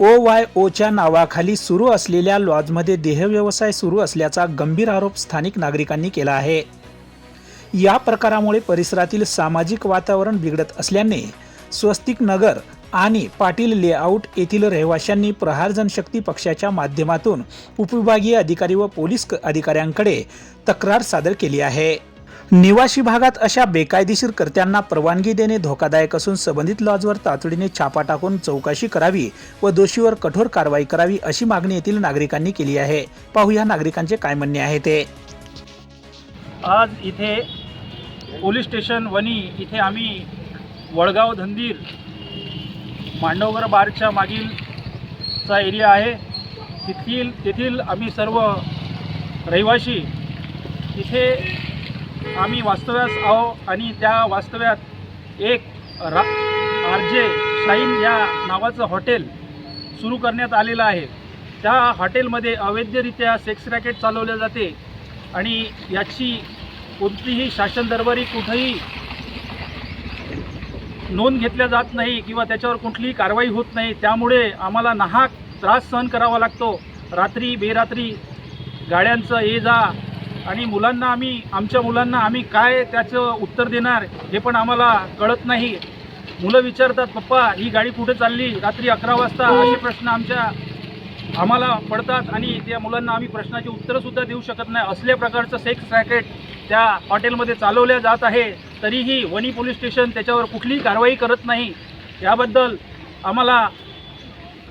ओ Y ओच्या नावाखाली सुरू असलेल्या लॉजमध्ये देहव्यवसाय सुरू असल्याचा गंभीर आरोप स्थानिक नागरिकांनी केला आहे. या प्रकारामुळे परिसरातील सामाजिक वातावरण बिघडत असल्याने स्वस्तिक नगर आणि पाटील लेआउट येथील रहिवाशांनी प्रहार जनशक्ती पक्षाच्या माध्यमातून उपविभागीय अधिकारी व पोलीस अधिकाऱ्यांकडे तक्रार सादर केली आहे. निवासी भागात अशा बेकायदेशीर कर्त्यांना परवानगी देणे धोकादायक असून संबंधित लॉजवर तातडीने छापा टाकून चौकशी करावी व दोषीवर कठोर कारवाई करावी अशी मागणी येथील नागरिकांनी केली आहे. पाहूया नागरिकांचे काय म्हणणे आहे ते. आज इथे पोलीस स्टेशन वनी इथे आम्ही वडगाव धंदीर मांडवगर बारच्या मागील चा एरिया आहे. तेथील तेथील आम्ही सर्व रहिवाशी इथे आम्ही वास्तव्यास आहो आणि त्या वास्तव्यात एक रा आर जे शाईन या नावाचं हॉटेल सुरू करण्यात आलेलं आहे. त्या हॉटेलमध्ये अवैधरित्या सेक्स रॅकेट चालवले जाते आणि याची कोणतीही शासन दरबारी कुठंही नोंद घेतल्या जात नाही किंवा त्याच्यावर कुठलीही कारवाई होत नाही. त्यामुळे आम्हाला नाहक त्रास सहन करावा लागतो. रात्री बेरात्री गाड्यांचं ये जा आणि मुलांना आम्ही आमच्या मुलांना आम्ही काय त्याचं उत्तर देणार हे पण आम्हाला कळत नाही. मुलं विचारतात पप्पा ही गाडी कुठे चालली? रात्री अकरा वाजता. असे प्रश्न आमच्या आम्हाला पडतात आणि त्या मुलांना आम्ही प्रश्नाची उत्तरंसुद्धा देऊ शकत नाही. असल्या प्रकारचं सेक्स रॅकेट त्या हॉटेलमध्ये चालवल्या जात आहे तरीही वणी पोलीस स्टेशन त्याच्यावर कुठलीही कारवाई करत नाही. याबद्दल आम्हाला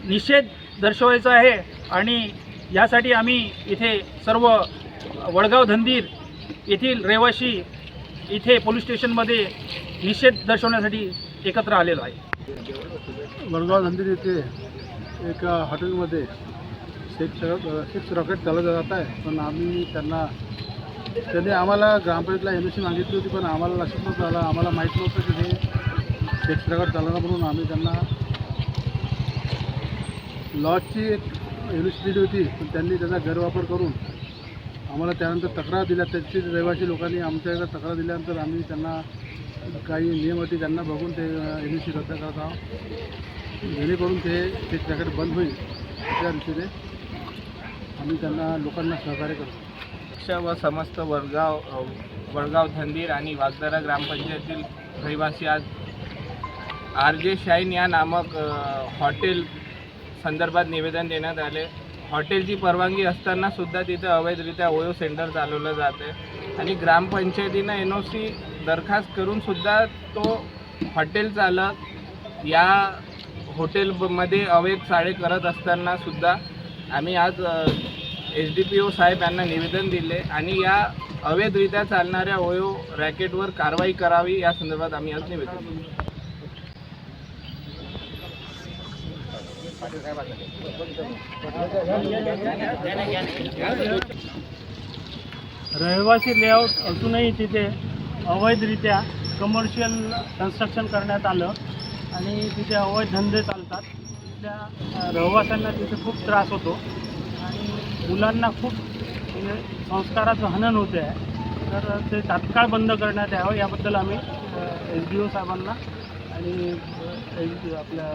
निषेध दर्शवायचा आहे आणि यासाठी आम्ही इथे सर्व वडगाव धंदीर येथील रहिवाशी इथे पोलीस स्टेशनमध्ये निषेध दर्शवण्यासाठी एकत्र आलेलो आहे. वडगाव धंदीर येथे एका हॉटेलमध्ये सिक्स सिक्स रॉकेट चालवलं जात आहे. पण आम्ही त्यांना त्यांनी आम्हाला ग्रामपंचायतला एन सी मागितली होती पण आम्हाला लक्षात नव्हतं आलं. आम्हाला माहीत नव्हतं की ते सिक्स रॉकेट चालवणार म्हणून आम्ही त्यांना लॉजची एक युनिव्हर्सिटी होती. पण त्यांनी त्याचा गैरवापर करून आम्हाला त्यानंतर तक्रार दिल्या त्याची रहिवासी लोकांनी आमच्याकडे तक्रार दिल्यानंतर आम्ही त्यांना काही नियम होते त्यांना बघून ते एन सी रद्द करत आहोत. जेणेकरून ते ते बंद होईल त्या दृष्टीने आम्ही त्यांना लोकांना सहकार्य करतो. पक्ष व समस्त वडगाव वडगाव धंदीर आणि वागदारा ग्रामपंचायतील रहिवासी आज आर जे शाईन या नामक हॉटेल संदर्भात निवेदन देण्यात आले. हॉटेलची परवानगी असताना सुद्धा तिथे अवैधरित्या ओयो सेंटर चालवलं जाते आणि ग्रामपंचायतीनं एन ओ सी दरखास्त करून सुद्धा तो हॉटेल चालक या हॉटेलमध्ये अवैध साडे करत असताना सुद्धा आम्ही आज एच डी पी ओ साहेब यांना निवेदन दिले आणि या अवैधरित्या चालणाऱ्या ओयो रॅकेटवर कारवाई करावी या संदर्भात आम्ही आज निवेदन दिले. रहिवासी लेआउट असूनही तिथे अवैधरित्या कमर्शियल कन्स्ट्रक्शन करण्यात आलं आणि तिथे अवैध धंदे चालतात. तिथल्या रहिवाशांना तिथे खूप त्रास होतो आणि मुलांना खूप म्हणजे संस्काराचं हनन होते आहे तर ते तात्काळ बंद करण्यात यावं याबद्दल आम्ही एस डी ओ साहेबांना आणि आपल्या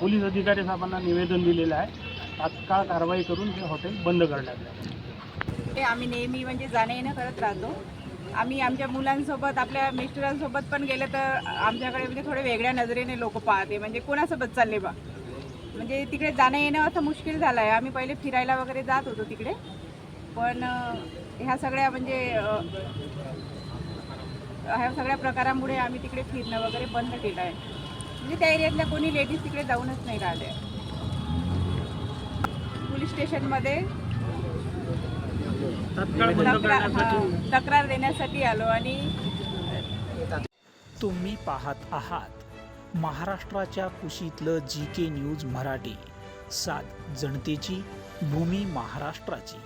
पोलीस अधिकारी साहेबांना निवेदन दिलेलं आहे. तात्काळ कारवाई करून ते हॉटेल बंद करण्यात ते आम्ही नेहमी म्हणजे जाणं येणं करत राहतो. आम्ही आमच्या मुलांसोबत आपल्या मिस्टरांसोबत पण गेलं तर आमच्याकडे म्हणजे थोडे वेगळ्या नजरेने लोक पाहते. म्हणजे कोणासोबत चालले बा? म्हणजे तिकडे जाणं येणं असं मुश्किल झालं आहे आम्ही पहिले फिरायला वगैरे जात होतो तिकडे. पण ह्या सगळ्या म्हणजे ह्या सगळ्या प्रकारामुळे आम्ही तिकडे फिरणं वगैरे बंद केलं आहे. म्हणजे त्या एरियातल्या कोणी लेडीज तिकडे जाऊनच नाही राहिले. पोलीस स्टेशनमध्ये तक्रार देण्यासाठी आलो आणि तुम्ही पाहत आहात महाराष्ट्राच्या कुशीतलं जी के न्यूज मराठी. सात जनतेची भूमी महाराष्ट्राची.